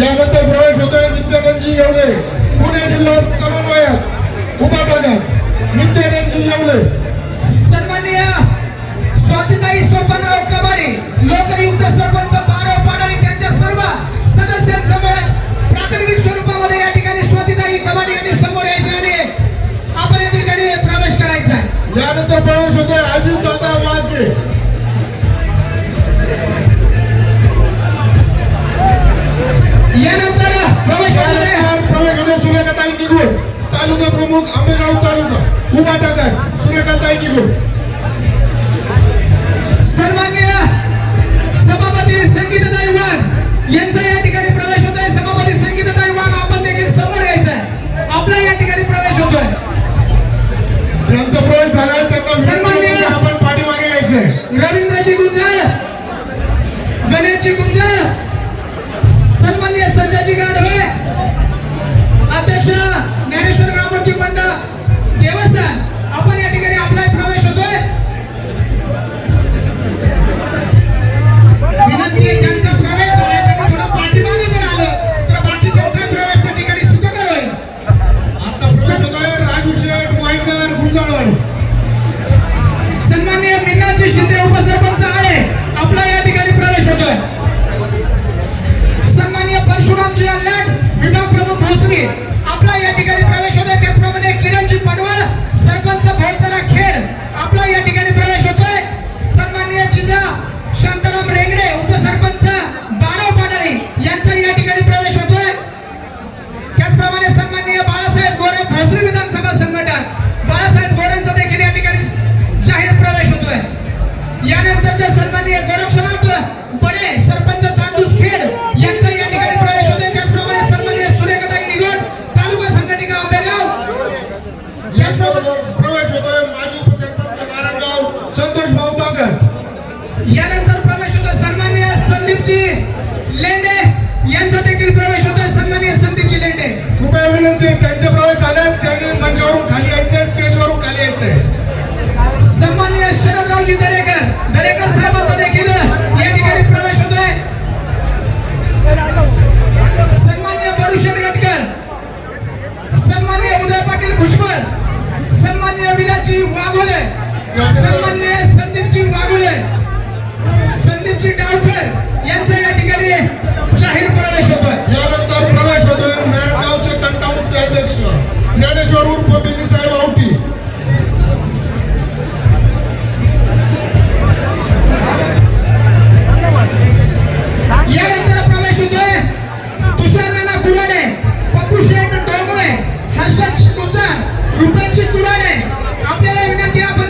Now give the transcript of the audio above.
यानंतर प्रवेश होतोय नित्यानंदजी येवले. पुणे जिल्हा समन्वयक उपाटागत नित्यानंदजी येवले. सन्माननीय स्वातीताई सोपानराव कबाडे लोकयुक्त सरपंच बारव पाडळी त्यांच्या सर्व सदस्यांसमोर प्रातिनिधिक स्वरूपामध्ये या ठिकाणी स्वातीताई कबाडे यांनी समोर यायचं आणि आपण या ठिकाणी प्रवेश करायचा आहे. यानंतर प्रवेश होतोय अजित दादा वाजगे यानंतर प्रवेश निगुड तालुका प्रमुख आंबेगाव तालुका. उपाटागत प्रमुख आपला या ठिकाणी प्रवेश होतोय. त्याचप्रमाणे किरणजी पडवळ सरपंच भोसरा खेड आपला या ठिकाणी प्रवेश होतोय. सन्माननीय जिजा शांताराम रेंगडे उपसरपंच बाराव पाडळी यांचा या ठिकाणी प्रवेश होतोय. त्याचप्रमाणे सन्माननीय बाळासाहेब गोरे भोसरी विधानसभा संघटन बाळासाहेब गोरेंचा देखील या ठिकाणी जाहीर प्रवेश होतोय. यानंतरच्या सन्माननीय गोरक्षनाथ बडे सरपंच संदीपजी लेंडे यांचा देखील प्रवेश होतोय. सन्माननीय संदीपजी लेंडे. कृपया विनंती ज्यांचे प्रवेश झाले त्यांनी मंचावरून खाली यायचे स्टेजवरून खाली यायचंय सन्माननीय शरदरावजी दरेकर. दरेकर साहेबांचा देखील या ठिकाणी प्रवेश होतोय. सन्माननीय बडू शेटगटकर सन्माननीय उदय पाटील भुजबळ. सन्माननीय विलासजी वाघोले. सन्माननीय संदीपजी वाघोले. संदीपजी डावकर आपल्याला विनंती आपण